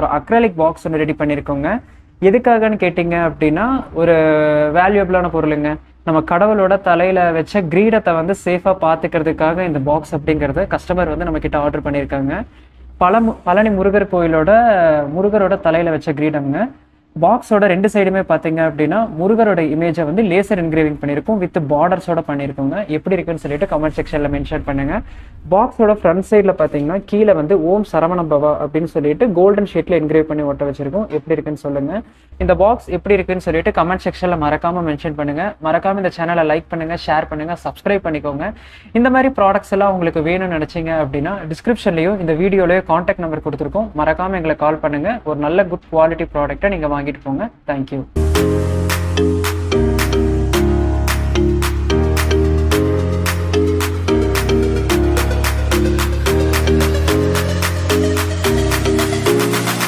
ஒரு acrylic box ஒன்று ready பண்ணியிருக்கோங்க எதுக்காகன்னு கேட்டிங்க அப்படின்னா ஒரு வேல்யூபிளான பொருளுங்க. நம்ம கடவுளோட தலையில் வச்ச கிரீடத்தை வந்து சேஃபாக பார்த்துக்கிறதுக்காக இந்த பாக்ஸ் அப்படிங்கிறத கஸ்டமர் வந்து நம்ம கிட்ட ஆர்டர் பண்ணியிருக்காங்க பழமு பழனி முருகர் கோயிலோட முருகரோட தலையில் வச்ச கிரீடம்ங்க. பாக்ஸோட ரெண்டு சைடுமே பார்த்தீங்க அப்படின்னா முருகரோட இமேஜை வந்து லேசர் என்கிரேவிங் பண்ணியிருக்கோம் வித் பார்டர்ஸோட பண்ணியிருக்கோங்க. எப்படி இருக்குன்னு சொல்லிட்டு கமெண்ட் செக்ஷனில் மென்ஷன் பண்ணுங்க. பாக்ஸோட ஃப்ரண்ட் சைடில் பார்த்தீங்கன்னா கீழே வந்து ஓம் சரவண பவா அப்படின்னு சொல்லிட்டு கோல்டன் ஷீட்டில் என்கிரேவ் பண்ணி ஒட்ட வச்சிருக்கோம். எப்படி இருக்குன்னு சொல்லுங்க. இந்த பாக்ஸ் எப்படி இருக்குன்னு சொல்லிட்டு கமெண்ட் செக்ஷனில் மறக்காமல் மென்ஷன் பண்ணுங்கள் மறக்காமல் இந்த சேனலை லைக் பண்ணுங்கள் ஷேர் பண்ணுங்க சப்ஸ்கிரைப் பண்ணிக்கோங்க. இந்த மாதிரி ப்ராடக்ட்ஸ் எல்லாம் உங்களுக்கு வேணும்னு நினச்சிங்க அப்படின்னா டிஸ்கிரிப்ஷன்லையும் இந்த வீடியோலயோ காண்டாக்ட் நம்பர் கொடுத்துருக்கோம். மறக்காமல் எங்களை கால் பண்ணுங்கள் ஒரு நல்ல குட் குவாலிட்டி ப்ராடக்ட்டை நீங்கள் வாங்கிட்டு போங்க. தேங்க்யூ